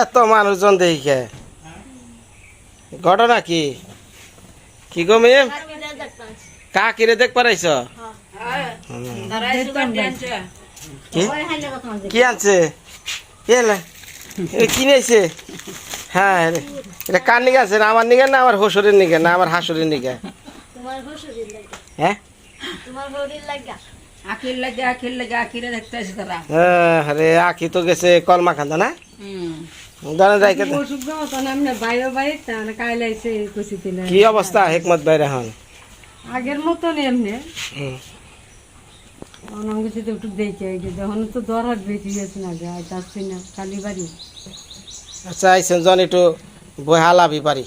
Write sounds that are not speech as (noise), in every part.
এত মানুষজন দেখে। ঘটনা কি? কি গো মেম কাকিরে দেখ পারাইছ? কি? কি আনছে? কি কি নিয়েছে? হ্যাঁ। এটা কার নিগে আছে না আমার নিগে না আমার হসুরের নিগে না আমার হাসুরের লাগা। হ্যাঁ? হ্যাঁ, আরে আখি তো গেছে কলমা খান্দা না? কে অবস্থা হেকমত বাইরে হন? আগের মতন এমনি। হুম। অনাম কিছু তো একটু দেখে যখন তো দর হাত বেশি গেছে না যে আজ আসছি না কালী বাড়ি। আচ্ছা আইসেন জন একটু বহালাবি পারি।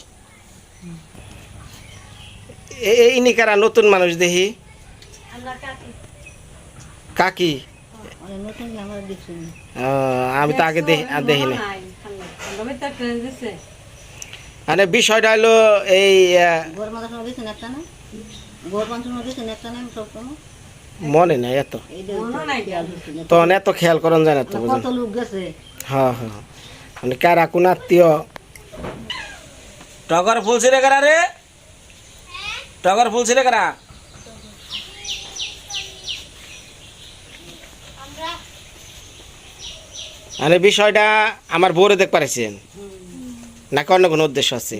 এ- এই নিকারা নতুন মানুষ দেখি? আমরা কাকি? আমি তো আগে দেখি মানে বিষয়টা হলো এই মনে নাই এত। তখন এত খেয়াল করন যায় তো হ্যাঁ হ্যাঁ। মানে কারা কোন আত্মীয়? টগর ফুল ছিঁড়ে কারা রে? টগর ফুল ছিঁড়ে কারা? মানে বিষয়টা আমার বউরে দেখ পারেছেন নাকি অন্য কোনো উদ্দেশ্য আছে?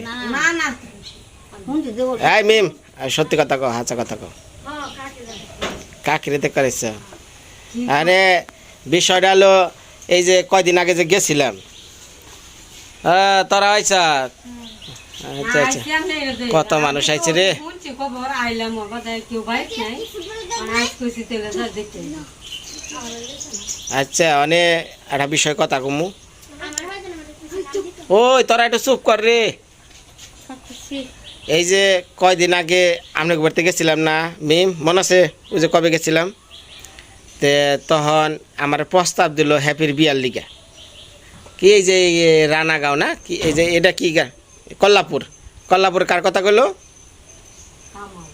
এই মিম আর সত্যি কথা কো হাঁচা কথা কো কাকিরে দেখ পারেছ আরে বিষয়টা হলো এই যে কয়দিন আগে যে গেছিলাম। আহ, তোরা আইসা আচ্ছা আচ্ছা। কত মানুষ আইছে রে? আচ্ছা অনে, একটা বিষয় কথা কমু। ওই, তোরা একটু চুপ কর রে। এই যে কয়দিন আগে আপনাকে বাড়িতে গেছিলাম না, মিম, মনে আছে? ওই যে কবে গেছিলাম? তে তখন আমার প্রস্তাব দিল হ্যাপির বিয়ার লিগা। কি এই যে রানাগাঁও না? কি এই যে, এটা কি গা? কল্লাপুর। কল্লাপুর কার কথা কইলো?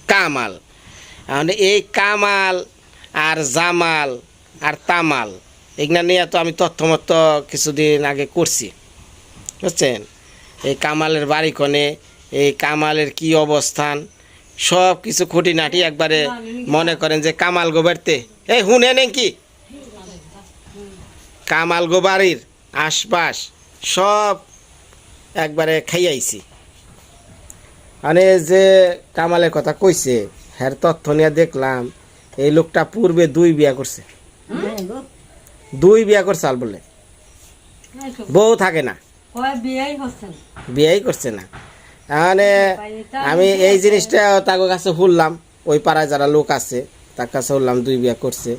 কামাল। এই কামাল আর জামাল আর তামাল। এগুলা নিয়ে তো আমি তথ্যমত কিছুদিন আগে করছি। বুঝছেন? এই কামালের বাড়ি কোণে এই কামালের কি অবস্থান সব কিছু খুঁটিনাটি একবারে মনে করেন যে কামাল গোবারতে এই হুনে নেই কি? কামাল গোবাড়ির আশপাশ সব একবারে খাইয়াইছি। মানে যে কামালের কথা কইছে হ্যার তথ্য নিয়ে দেখলাম এই লোকটা পূর্বে দুই বিয়া করছে। দুই বিয়া করছে আল বলে। বউ থাকে না। কয় বিয়েই করছে না। মানে আমি এই জিনিসটা তার কাছে শুনলাম ওই পাড়ায় যারা লোক আছে তার কাছে শুনলাম দুই বিয়া করছে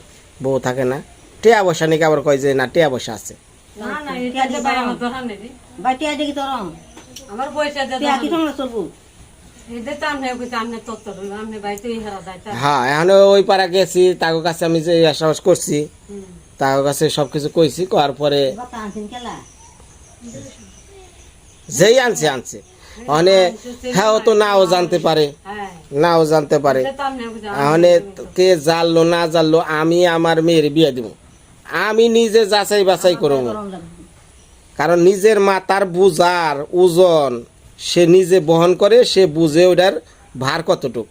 বউ থাকে না। টিয়া বসা নাকি আবার কয় যে না টিয়া বসা আছে। হ্যাঁ এখন ওই পাড়া গেছি তার কাছে আমি যে সাহস করছি। তার কাছে সব কিছু কইছি করার পরে যেই আনছে আনছে। মানে হ্যাঁ ও তো নাও জানতে পারে। নাও জানতে পারে। মানে কে জানলো না জানলো আমি আমার মেয়ের বিয়ে দিব। আমি নিজে যাচাই বাছাই করব। কারণ নিজের মাতার বুঝার ওজন সে নিজে বহন করে সে বুঝে ওটার ভার কতটুক।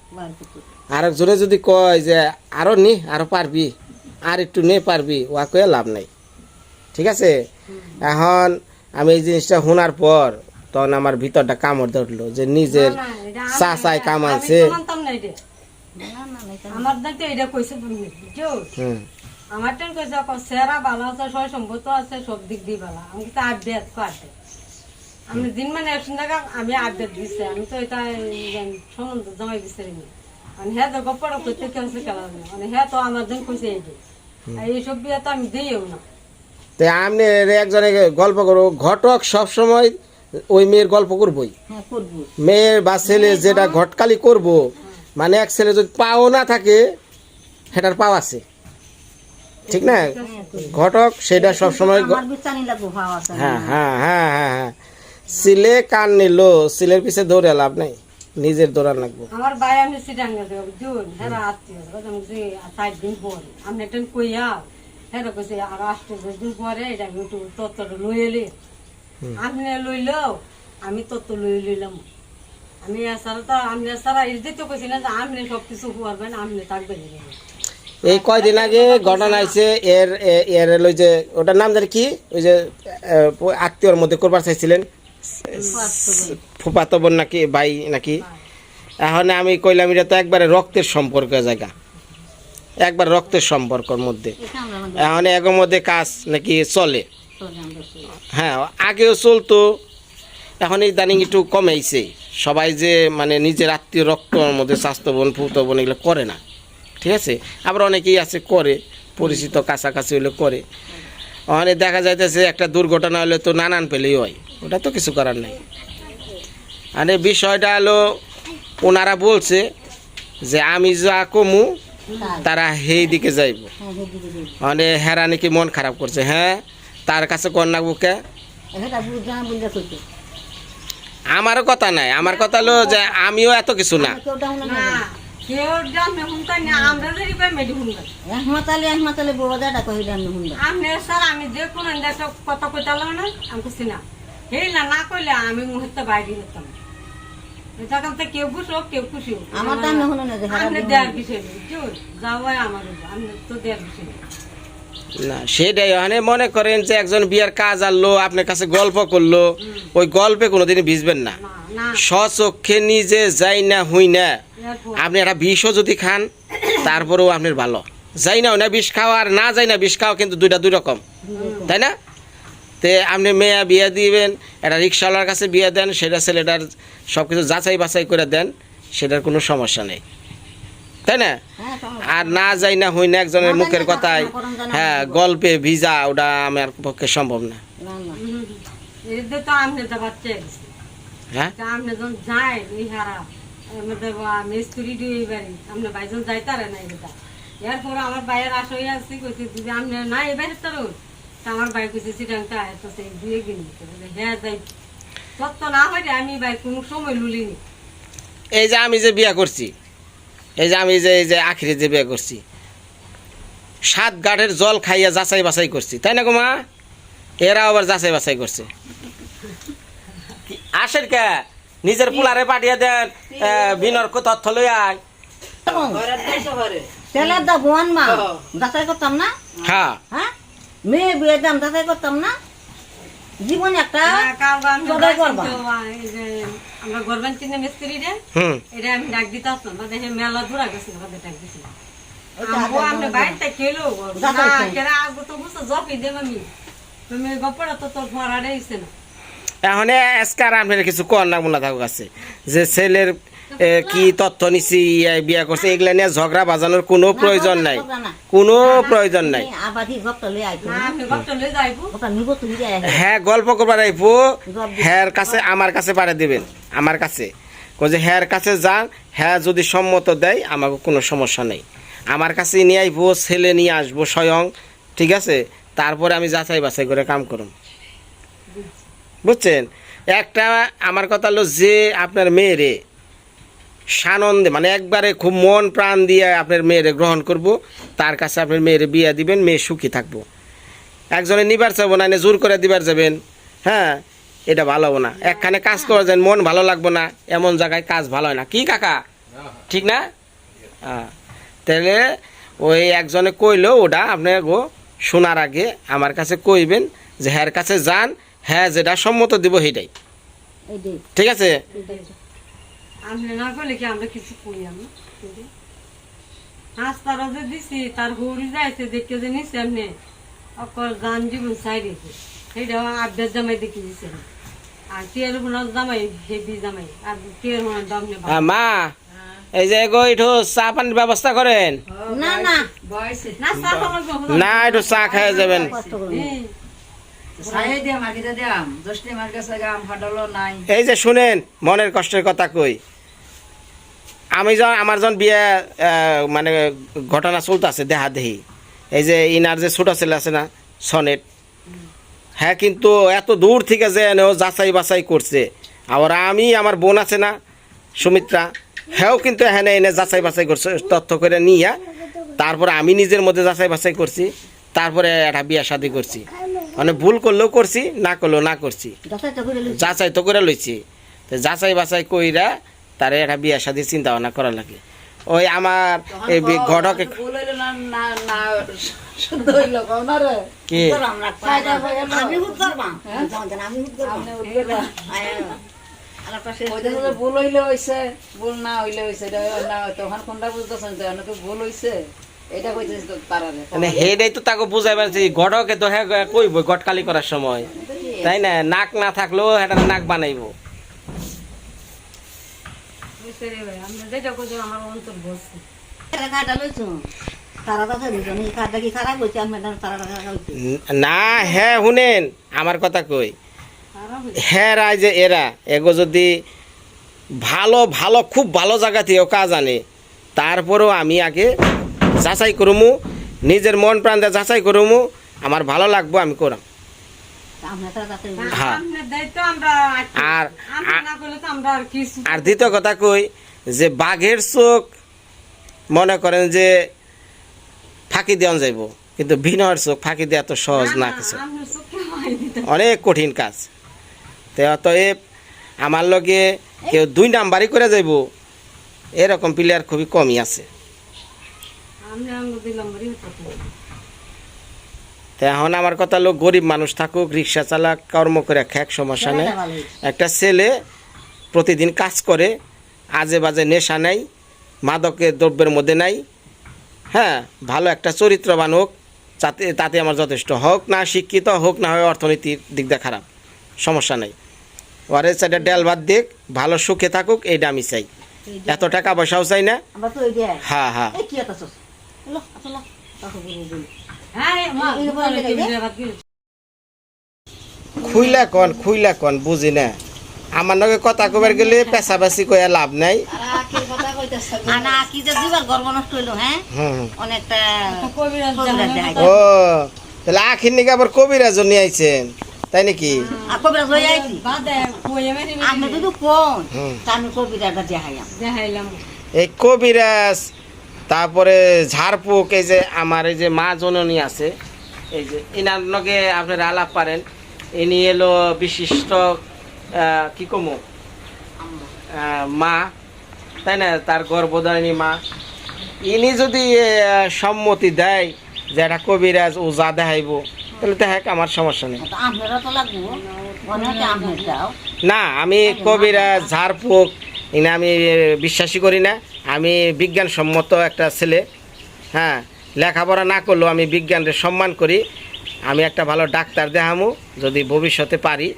আর একজনে যদি কয় যে আরও নি আরও পারবি। আর একটু নে পারবি ওয়া কয়ে লাভ নাই। ঠিক আছে? এখন আমি এই জিনিসটা শোনার পর তখন আমার ভিতরটা কামড় ধরলো যে নিজের কামাইছে। মানতাম না এটা। আমার দাঁতে এটা কইছে হুম। আমার টেন কইছে অকল সেরা ভালো আছে আছে সব দিক দিয়ে ভালো আমি তো আপডেট কাটে আমি দিন মানে একশো টাকা আমি আপডেট দিছে। আমি তো এটা সম্বন্ধ জমাই বিচারিনি মানে হ্যাঁ তো গপ্পটা করতে কেউ কেলা মানে হ্যাঁ তো আমার দিন কইছে এইটা আর এইসব বিয়ে তো আমি দিইও না। তো আপনি একজনে গল্প করো ঘটক সব সময় ওই মেয়ের গল্প করবই। হ্যাঁ মেয়ের বা ছেলে যেটা ঘটকালি করব মানে এক ছেলে যদি পাও না থাকে সেটার পাও আছে। ঠিক না? ঘটক সেটা সব সময় আমার বিচানি লাগবো ভাও আছে। হ্যাঁ হ্যাঁ হ্যাঁ হ্যাঁ হ্যাঁ। সিলে কান নিল সিলের পিছে দৌড়ে লাভ নাই। নিজের দৌড়ান লাগবো। আমার ভাই আমি সিটাঙ্গা দেবো জুন হ্যাঁ আত্মীয় আমি যে চার দিন পর। আপনি একটা কইয়া হ্যাঁ কইছে আর আসতে দিন পরে এটা আমি একটু তত্ত্বটা লই এলি। আপনি লইলেও আমি তত্ত্ব লই লইলাম। আমি এছাড়া তো আপনি এছাড়া এই যে তো কইছি না যে আপনি সব কিছু করবেন আপনি থাকবেন এই কয়দিন আগে ঘটনা আছে এর এর ওই যে ওটার নাম জানি কি? ওই যে আত্মীয়র মধ্যে করবার চাইছিলেন। ফুপাতো বোন নাকি ভাই নাকি? এখন আমি কইলাম এটা তো একবারে রক্তের সম্পর্ক জায়গা। একবার রক্তের সম্পর্কের মধ্যে। এখন এগোর মধ্যে কাজ নাকি চলে। হ্যাঁ আগেও চলতো এখন ইদানিং একটু কমেছে সবাই যে মানে নিজের আত্মীয় রক্তর মধ্যে স্বাস্থ্য বোন ফুতো বোন এগুলো করে না। ঠিক আছে? আবার অনেকেই আছে করে পরিচিত কাছাকাছি হলে করে। ওখানে দেখা যাইতেছে একটা দুর্ঘটনা হলে তো নানান পেলেই হয়। ওটা তো কিছু করার নেই মানে বিষয়টা হলো ওনারা বলছে যে আমি যা কমু, তারা সেই দিকে যাইব। মানে হেরা নাকি মন খারাপ করছে হ্যাঁ তার কাছে কন্যা বুকে। আমারও কথা নাই আমার কথা হলো যে আমিও এত কিছু না আমরা আমি যে কোনো কথা না আমি না না না কইলে আমি মুহূর্তে বাইরে হতাম। তখন তো কেউ খুশি হোক কেউ খুশি হোক আমার তো আমি হলো না আপনি দিন বিষয় যাওয়াই আমার উপর, তো দেওয়ার বিষয় না সেটাই মানে মনে করেন যে একজন বিয়ার কাজ আনলো আপনার কাছে গল্প করল ওই গল্পে কোনোদিন ভিজবেন না। না না। স্বচক্ষে নিজে যাই না হুই না। আপনি একটা বিষও যদি খান তারপরেও আপনার ভালো। যাই না না বিষ খাওয়া আর না যাই না বিষ খাওয়া কিন্তু দুইটা দুই রকম। তাই না? তে আপনি মেয়ে বিয়ে দিবেন একটা রিক্সাওয়ালার কাছে বিয়ে দেন সেটা ছেলেটার সব কিছু যাচাই বাছাই করে দেন সেটার কোনো সমস্যা নেই। তাই না? হ্যাঁ আর না যাই না হই না একজনের মুখের কথায় হ্যাঁ গল্পে ভিজা ওটা আমার পক্ষে সম্ভব না। হ্যাঁ? এরপর আমার বাইয়ের আশা হয়ে আসছি কইছে যদি আপনি না এই বাইরে তার তা আমার সিটাংটা এত সেই দুয়ে হ্যাঁ তত্ত্ব না হয় আমি ভাই কোনো সময় লুলিনি। এই যে আমি যে বিয়ে করছি এই যে আমি যে এই যে আখিরে যে বিয়ে করছি সাত গাঠের জল খাইয়া যাচাই বাছাই করছি তাই না গো মা? এরা আবার যাচাই বাছাই করছে। আসেন কে? নিজের পোলারে পাঠিয়ে দেন আহ, বিনর কো তথ্য লই আয়। তেলের দা বোন মা যাচাই করতাম না? হ্যাঁ। হ্যাঁ? মেয়ে বিয়ে দাম যাচাই করতাম না? জীবন একটা করবা। আমরা গরবান চিনে মিস্ত্রি রে এটা আমি ডাক দিতে আসলাম। বা মেলা দূরা গেছে ডাক দিছিলাম আমগো না কেরা আগো তো বুঝছ জপি দেব আমি। তুমি গপড়া তো তোর ফরাড়ে হইছে না। এখন আপনার কিছু কর না মনে থাকুক আছে যে ছেলের কি তথ্য নিছি ইয়ে বিয়ে করছে এগুলা নিয়ে ঝগড়া বাজানোর কোনো প্রয়োজন নাই। কোনো প্রয়োজন নাই। হ্যাঁ গল্প করবার আইবো। হ্যার কাছে আমার কাছে পাঠিয়ে দিবেন আমার কাছে। কই যে হ্যার কাছে যান হ্যাঁ যদি সম্মত দেয় আমাকে কোনো সমস্যা নেই। আমার কাছে নিয়ে আইবো ছেলে নিয়ে আসব স্বয়ং ঠিক আছে? তারপরে আমি যাচাই বাছাই করে কাম করুন বুঝছেন? একটা আমার কথা হলো যে আপনার মেয়েরে সানন্দে মানে একবারে খুব মন প্রাণ দিয়ে আপনার মেয়েরে গ্রহণ করব তার কাছে আপনার মেয়েরে বিয়ে দিবেন মেয়ে সুখী থাকব। একজনে নিবার চাবো না এনে জোর করে দিবার যাবেন। হ্যাঁ এটা ভালো হবে না। একখানে কাজ করা যায় মন ভালো লাগবো না এমন জায়গায় কাজ ভালো হয় না। কি কাকা? ঠিক না? হ্যাঁ তাহলে ওই একজনে কইলো ওটা আপনি গো শোনার আগে আমার কাছে কইবেন যে হ্যার কাছে যান হ্যাঁ যেটা সম্মত দিব সেটাই ঠিক আছে? আপনি না করলে কি আমরা কিছু কই আমি হাসপাতাল যে দিছি তার হরি যাইছে দেখে যে নিছে এমনি অকল গান জীবন চাইরেছে সেইটা আভ্যাস জামাই দেখে দিছে। আর টিয়ার বোনার জামাই হেবি জামাই। আর টিয়ার বোনার দাম মা এই যে গো একটু চা পানির ব্যবস্থা করেন। না না। না চা খেয়ে যাবেন। করে এই, যে শুনেন মনের কষ্টের কথা কই। আমি যখন আমার যখন বিয়ে মানে ঘটনা চলতেছে দেহা দেহি এই যে ইনার যে ছোট ছেলে আছে না সনেট হ্যাঁ কিন্তু এত দূর থেকে যে ও যাচাই বাছাই করছে। আবার আমি আমার বোন আছে না সুমিত্রা হ্যাঁ কিন্তু এখানে এনে যাচাই বাছাই করছে তথ্য করে নিয়ে তারপর আমি নিজের মধ্যে যাচাই বাছাই করছি তারপরে একটা বিয়া শাদি করছি। মানে ভুল করলেও করছি না করলেও না করছি। যাচাই তো করে লইছি। তো যাচাই বাছাই কইরা তারে একটা বিয়া শাদি চিন্তা ভাবনা করা লাগে। ওই আমার এই ঘটকে ভুল হইল না না না শুদ্ধ হইল কও না রে? কি? তো ভুল হইলে হইছে ভুল না হইলে হইছে না তখন কোনটা বুঝতেছেন? তো ভুল হইছে। এটা কইতেছি তো তারারে। মানে হেডাই তো তাকে বুঝাই পারছি ঘটকে তো হ্যাঁ কইব গটকালি করার সময়। তাই না? নাক না থাকলেও এটা নাক বানাইবো। না হ্যাঁ শুনেন আমার কথা কই। হ্যাঁ রায় যে এরা এগো যদি ভালো ভালো খুব ভালো জায়গা থেকেও কাজ আনে তারপরেও আমি আগে যাচাই করমু নিজের মন প্রাণ দিয়ে যাচাই করমু আমার ভালো লাগবো আমি করাম। আমরা হ্যাঁ। আর আমরা না করলে তো আমরা আর দ্বিতীয় কথা কই যে বাঘের চোখ মনে করেন যে ফাঁকি দেওয়া যাইব কিন্তু বিনয়ের চোখ ফাঁকি দেওয়া তো সহজ না কিছু। অনেক কঠিন কাজ। তো অতএব আমার লগে কেউ দুই নাম্বারই করে যাইব এরকম প্লেয়ার খুবই কমই আছে আমরা আমরা দুই নম্বরই হতো তো এখন আমার কথা লোক গরিব মানুষ থাকুক রিক্সা চালাক কর্ম করে খেক সমস্যা নেই। একটা ছেলে প্রতিদিন কাজ করে আজে বাজে নেশা নেই মাদকের দ্রব্যের মধ্যে নাই। হ্যাঁ ভালো একটা চরিত্রবান হোক তাতে তাতে আমার যথেষ্ট হোক না শিক্ষিত হোক না হয় অর্থনীতির দিক দিয়ে খারাপ সমস্যা নেই। ওয়ারে সাইডে ডেল বাদ দিক ভালো সুখে থাকুক এইটা আমি চাই। এত টাকা পয়সাও চাই না। হ্যাঁ হ্যাঁ। খুইলা কন খুইলা কন বুঝি না। আমার লগে কথা কবার গেলে পেশাবাসি কয়া লাভ নাই। হ্যাঁ। ও তাহলে আখির নিকে আবার কবিরাজ নিয়ে আইছেন তাই নাকি? এই কবিরাজ তারপরে ঝাড়ফুক এই যে আমার এই যে মা জননী আছে এই যে এনার লগে আপনারা আলাপ পারেন। ইনি এলো বিশিষ্ট কি কমু? মা তাই না? তার গর্ভধারিণী মা। ইনি যদি সম্মতি দেয় যে একটা কবিরাজ ও যা দেখাইব তাহলে তো হ্যাঁ আমার সমস্যা নেই। না আমি কবিরাজ ঝাড়ফুক এনে আমি বিশ্বাসই করি না। আমি বিজ্ঞানসম্মত একটা ছেলে। হ্যাঁ লেখাপড়া না করলেও আমি বিজ্ঞানকে সম্মান করি। আমি একটা ভালো ডাক্তার দেখামু যদি ভবিষ্যতে পারি।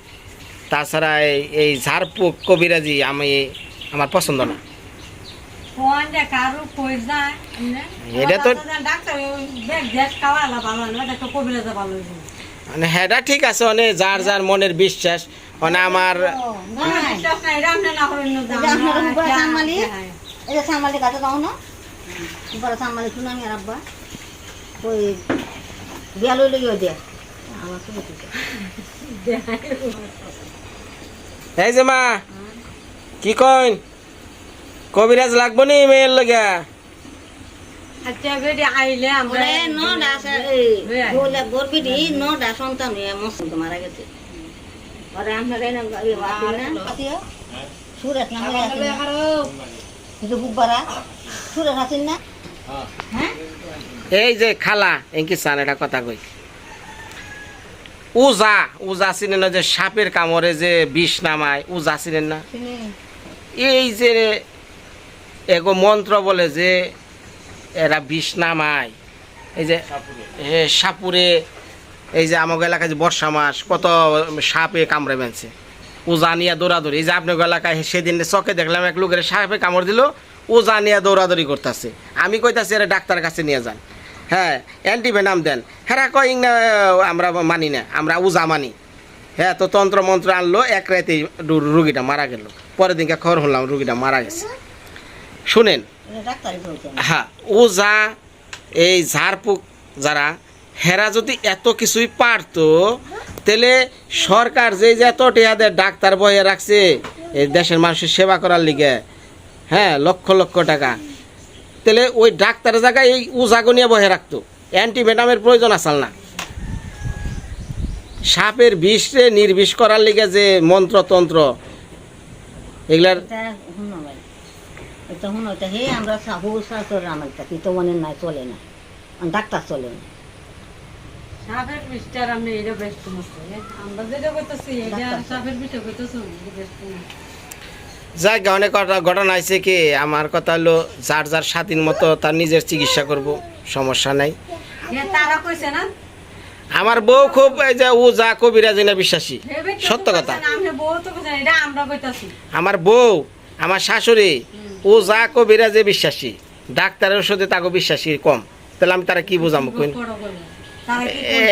তাছাড়া এই- এই ঝাড়ফুক কবিরাজি আমি আমার পছন্দ না। এটা তো- ডাক্তার মানে হ্যাঁ ঠিক আছে অনেক যার যার মনের বিশ্বাস মানে আমার এই যে মা কি কইন? কবিরাজ লাগবো নি মেয়ের লগা? সন্তান মারা গেছে। সুরেশ সুরেশ আছেন না এই যে খালা এঙ্কি চান এটা কথা কই। উজা উজা চিনেন না যে সাপের কামড়ে যে বিষ নামায় উজা চিনেন না? এই যে এগো মন্ত্র বলে যে এরা বিষ নামায়। এই যে সাপুরে, এই যে আমাকে এলাকায় যে বর্ষা মাস, কত সাপে কামড়ে বেঁচে উজা নিয়ে দৌড়াদৌড়ি। এই যে আপনার এলাকায় সেদিন চকে দেখলাম এক লোকের সাপে কামড় দিল উজা নিয়ে দৌড়াদৌড়ি করতেছে। আমি কইতাছি, এরা ডাক্তার কাছে নিয়ে যান। হ্যাঁ অ্যান্টিভেনাম দেন। হ্যাঁ কয় না আমরা মানি না, আমরা উজা মানি। হ্যাঁ তো তন্ত্র মন্ত্র আনলো, এক রাতেই রু- রুগীটা মারা গেল। পরের দিনকে খবর হলাম রুগীটা মারা গেছে। শুনেন হ্যাঁ ওজা এই ঝাড়ফুক যারা হেরা যদি এত কিছুই পারতো তাহলে সরকার যে যে এত টেহাদের ডাক্তার বয়ে রাখছে এই দেশের মানুষের সেবা করার লিগে হ্যাঁ লক্ষ লক্ষ টাকা। তাহলে ওই ডাক্তারের জায়গায় এই উজাগো নিয়ে বহে রাখতো। অ্যান্টিভেনামের প্রয়োজন আসাল না। সাপের বিষে নির্বিষ করার লিগে যে মন্ত্রতন্ত্র এগুলার শুনো এটা হে আমরা সাহু শাশুর আমার কাছে তো মনে নাই চলে না। ডাক্তার চলে না। সাপের বিষটার আমি এটা বেস্ট মস্ত আমরা যেটা করতেছি এটা সাপের বিষটা করতেছি বেস্ট যাই অনেক ঘটনা- আছে কি আমার কথা হলো যার যার স্বাধীন মতো তার নিজের চিকিৎসা করব সমস্যা নাই। তারা কইছে না? আমার বউ খুব এই যে ও যা কবিরাজ না বিশ্বাসী। সত্য কথা। আমার বউ আমার শাশুড়ি ও যা কবিরাজে বিশ্বাসী? ডাক্তারের ওষুধে তাকে বিশ্বাসী কম। তাহলে আমি তারা কি বুঝাবো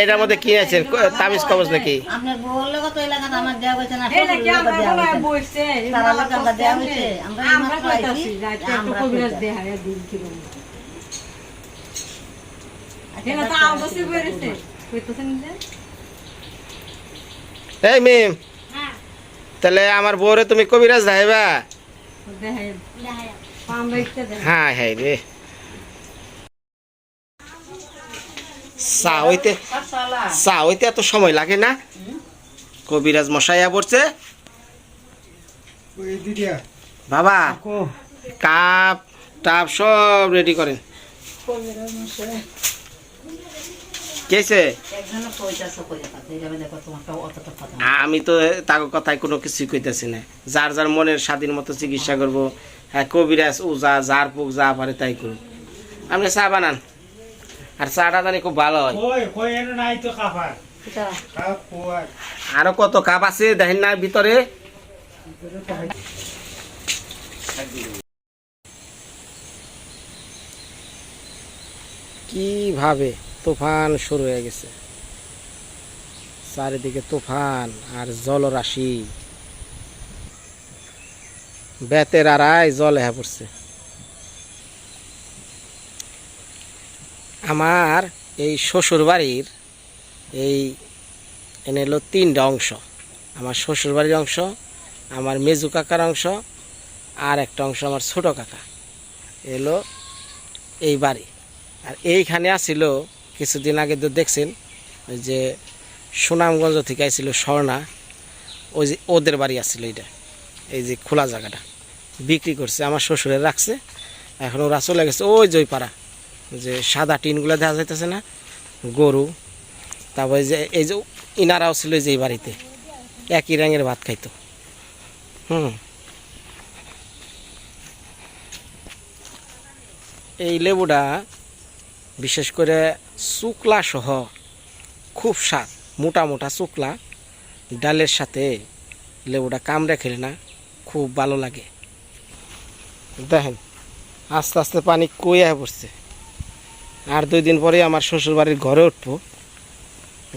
এটার মধ্যে কি আছে? তাবিজ কবজ নাকি? আপনার বউর লোক তো এলাকাতে আমার দেওয়া হয়েছে না এই যে? মেম তাহলে আমার বউরে তুমি কবিরাজ দেখাইবা? হ্যাঁ হ্যাঁ রে। চা হইতে চা হইতে এত সময় লাগে না? কবিরাজ মশাইয়া পড়ছে। বাবা কাপ টাপ সব রেডি করেন কেছে একজনে কইতাছে কইয়া কথা এইভাবে দেখো তোমার তো অতটা কথা না। আমি তো তার কথায় কোনো কিছুই কইতেছি না। যার যার মনের স্বাধীন মতো চিকিৎসা করব হ্যাঁ কবিরাজ উজা যার পুক যা পারে তাই করুক। আপনি চা বানান। আর চাটা জানি খুব ভালো হয়। কই কই এনে নাই তো কাফার এটা কাপ কোয়ার আরও কত কাপ আছে দেখেন না ভিতরে? কীভাবে? তুফান শুরু হয়ে গেছে। চারিদিকে তুফান আর জলরাশি। বেতের আড়াই জল হয়ে পড়ছে। আমার এই শ্বশুর বাড়ির এই এনে হলো তিনটা অংশ। আমার শ্বশুর বাড়ির অংশ, আমার মেজু কাকার অংশ, আর একটা অংশ আমার ছোট কাকা। এলো এই বাড়ি। আর এইখানে আসিল কিছুদিন আগে তো দেখছেন যে সুনামগঞ্জ থেকে আসছিল স্বর্ণা, ওই যে ওদের বাড়ি আসছিল এটা এই যে খোলা জায়গাটা, বিক্রি করছে, আমার শ্বশুরে রাখছে, এখন ওরা চলে গেছে, ওই যে পাড়া যে সাদা টিনগুলো দেখা যাইতেছে না, গরু, তারপরে যে, এই যে ইনারাও ছিল যে বাড়িতে, একই রঙের ভাত খাইতো, হুম। এই লেবুটা বিশেষ করে শুকলা সহ খুব স্বাদ, মোটা মোটা শুকলা। ডালের সাথে লেবুটা কামড়ে খেলে না খুব ভালো লাগে। দেখেন, আস্তে আস্তে পানি কইয়া পড়ছে। আর দুই দিন পরে আমার শ্বশুর বাড়ির ঘরে উঠবো।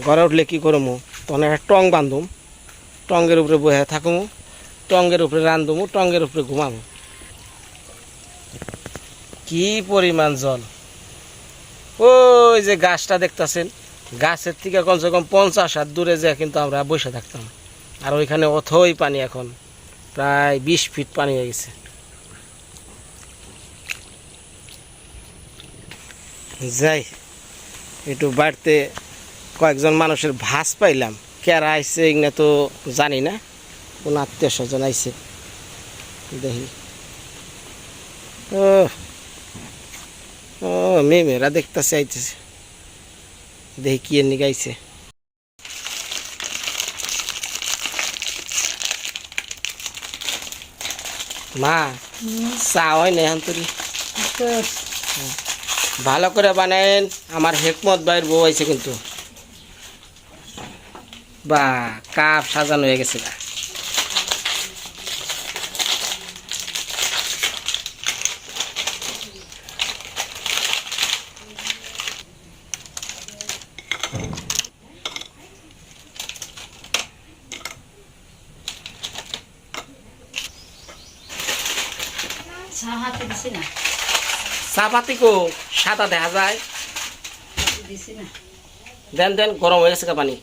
ঘরে উঠলে কী করব তখন একটা টং বান্ধুম টঙ্গের উপরে বয়ে থাকুমু টঙ্গের উপরে রান্ধুমু টঙ্গের উপরে ঘুমামু। কি পরিমাণ জল! ওই যে গাছটা দেখতাছেন, গাছের থেকে কমসে কম পঞ্চাশ হাত দূরে যে কিন্তু আমরা বসে থাকতাম। আর ওইখানে অথই পানি এখন, প্রায় বিশ ফিট পানি হয়ে গেছে। যাই, একটু বাড়তে কয়েকজন মানুষের ভাস পাইলাম। কেরা আইসে এগুলো তো জানি না, কোন আত্মীয় স্বজন আইসে দেখি। ও ও মেয়েরা দেখতেছে, আইতেছে। দেখি কি এর নিগাইছে মা, চা হয় না এখন তোর ভালো করে বানায়েন, আমার হেকমত ভাইয়ের বউ আইছে কিন্তু। বা, কাপ সাজানো হয়ে গেছে গা। চা হাতে দিছি না চা পাতি সাদা দেখা যায়। দেন দেন, গরম হয়ে গেছে পানি।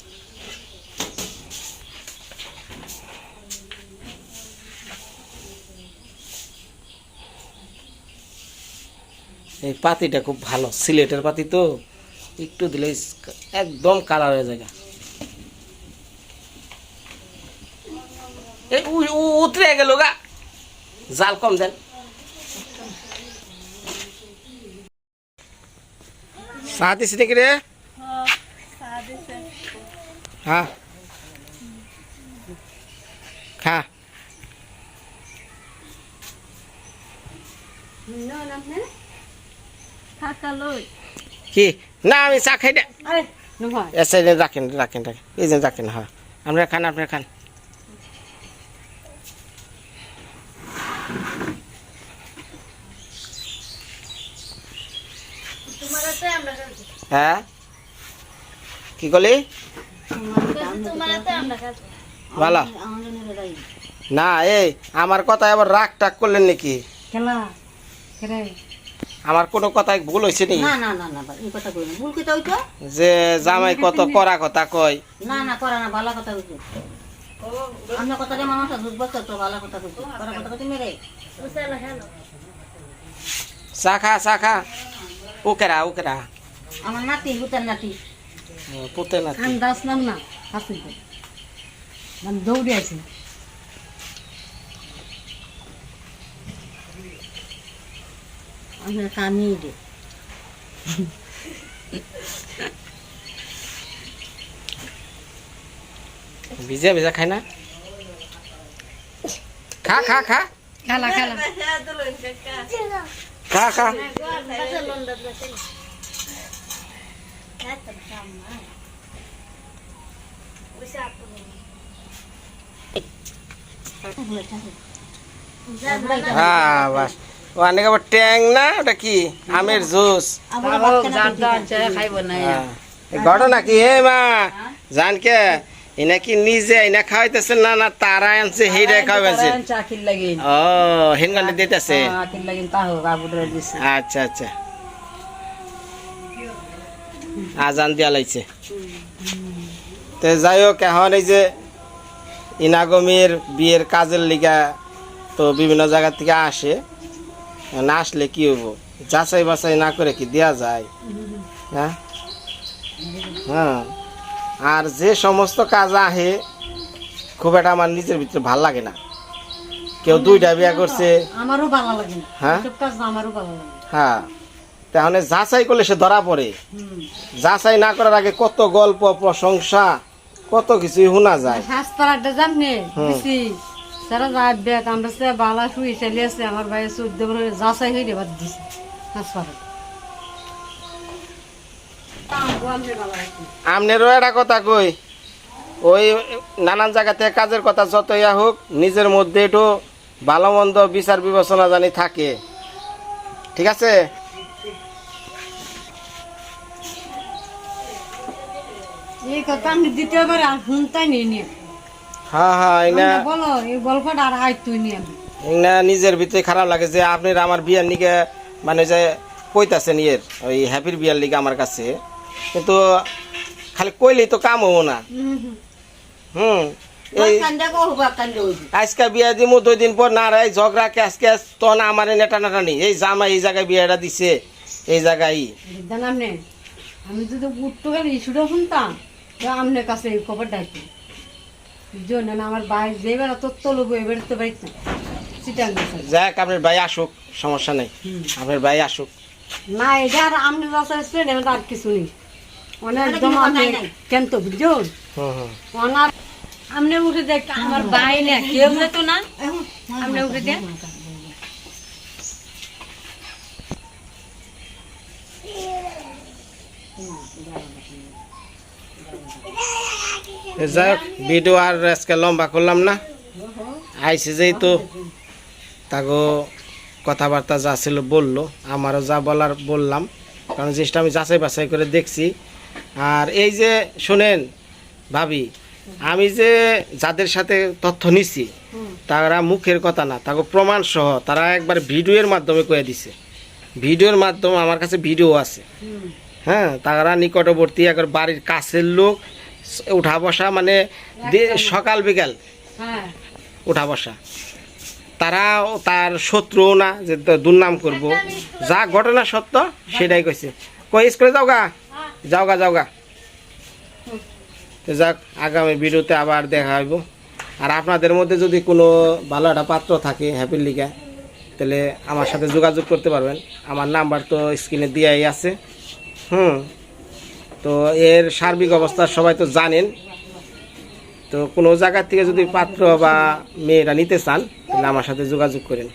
এই পাতিটা খুব ভালো, সিলেটের পাতি তো। একটু দিলে একদম কালার হয়ে যায় এই উতরে গেল গা। জাল কম দেন। দিছি নাকি রে। হ্যাঁ খা। কি? না আমি চা খাই এসে রাখেন রাখেন রাখেন। এই যে রাখেন হ্যাঁ। আপনারা খান আপনারা খান। হ্যাঁ? কি করলি? ভালো না এই আমার কথা আবার রাগ টাগ করলেন নাকি? আমার কোনো কথায় ভুল হয়েছে নি কথা কথা যে জামাই কত করা কথা কয়। না না করা না ভালো কথা আমরা কথাটা মানুষ তো তো ভালো কথা করা কথা কইতে মেরে। চা খা চা খা। উকেরা উকেরা আমার নাতি হুতার নাতি। পুতে না ঠান্ডা আসলাম না আসি তো মানে দৌড়ে আছে আমরা কামিয়ে দে ভিজা ভিজা খাই না? খা খা খা। খেলা খেলা। (laughs) খা খা। (laughs) হ্যাঁ বাস অনেক আবার ট্যাং না ওটা কি আমের জুস জানতো আনছে খাইব না হ্যাঁ। এই ঘটনা কি হে মা জানকে এনা কি নিজে এনা খাওয়াইতেছে না না তারা আনছে হেইটা খাওয়াইছে চাকির লাগিন ও হেনগান্ডে দিতেছে আকির লাগিন তাহ বাবুরে দিছে আচ্ছা আচ্ছা আজান দিয়া লাইছে। তো যাই হোক এখন এই যে ইনাগমির বিয়ের কাজের লিগা তো বিভিন্ন জায়গা থেকে আসে। না আসলে কি হব যাচাই বাছাই না করে কি দেওয়া যায়? হ্যাঁ? হ্যাঁ। আর যে সমস্ত কাজ আহে খুব একটা আমার নিজের ভিতরে ভালো লাগে না। কেউ দুইটা বিয়া করছে। আমারও ভালো লাগে না। হ্যাঁ? কাজ আমারও ভালো লাগে হ্যাঁ। তাহলে যাচাই করলে সে ধরা পড়ে। যাচাই না করার আগে কত গল্প প্রশংসা কত কিছুই শোনা যায়। হাসপাতালটা জাননে দিছি। সারা আমরা সে বালা শুই চালি আমার ভাই চোদ্দ বছর যাচাই হয়ে দেবার দিছি। হাসপাতাল আমনেরও একটা কথা কই ওই নানান জায়গা থেকে কাজের কথা যত ইয়া হোক নিজের মধ্যে একটু ভালো মন্দ বিচার বিবেচনা জানি থাকে। ঠিক আছে? এই কথা আমি দ্বিতীয়বার আর শুনতাই নিয়ে নিয়ে হ্যাঁ হ্যাঁ এনা বলো এই গল্পটা আর আয়তুই নিয়ে। আমি এনা নিজের ভিতরে খারাপ লাগে যে আপনি আমার বিয়ার নিকে মানে যে কইতাছেন ইয়ের ওই হ্যাপির বিয়ার লিগে আমার কাছে। কিন্তু খালি কইলেই তো কাম হব না। হুম আজকে বিয়া দিমু দুই দিন পর না রে ঝগড়া ক্যাস ক্যাস তখন আমার নেটা নাটানি এই জামা এই জায়গায় বিয়াটা দিছে এই জায়গায়। আমি যদি উঠতে গেলে ইস্যুটা শুনতাম। আপনার কাছে এই খবর ডাকি। জন্য না আমার ভাই যে বেড়া তত্ত্ব লোক এবার তো বাড়িতে চিটাং যাক আপনার ভাই আসুক সমস্যা নেই। আপনার ভাই আসুক। না এটা আর আপনি রাস্তা স্প্রেড এমন আর কিছু নেই। অনেক নাই। কেন তো বুঝুন হুম আপনি উঠে দেখ আমার ভাই না কেউ যেত না। আপনি উঠে দেখ। যাক, ভিডিও আর আজকে লম্বা করলাম না। আইসে যেহেতু তাকে কথাবার্তা যা ছিল বলল, আমারও যা বলার বললাম। কারণ জিনিসটা আমি যাচাই বাছাই করে দেখছি। আর এই যে শুনেন, ভাবি, আমি যে যাদের সাথে তথ্য নিছি, তারা মুখের কথা না তাকে প্রমাণ সহ তারা একবার ভিডিওর মাধ্যমে কয়ে দিছে। ভিডিওর মাধ্যমে আমার কাছে ভিডিও আছে। হ্যাঁ তারা নিকটবর্তী একবার বাড়ির কাছের লোক উঠা বসা মানে সকাল বিকাল হ্যাঁ। উঠা বসা তারা তার শত্রুও না যে দুর্নাম করব। যা ঘটনা সত্য সেটাই কইছে। কই স্কুলে যাও গা? যাও যাওগা যাওগা তো যাক আগামী ভিডিওতে আবার দেখা হইব। আর আপনাদের মধ্যে যদি কোনো ভালো একটা পাত্র থাকে হ্যাপির লিগা তাহলে আমার সাথে যোগাযোগ করতে পারবেন। আমার নাম্বার তো স্ক্রিনে দেওয়াই আছে। হুম। তো এর সার্বিক অবস্থা সবাই তো জানেন। তো কোনো জায়গার থেকে যদি পাত্র বা মেয়েরা নিতে চান, তাহলে আমার সাথে যোগাযোগ করেন।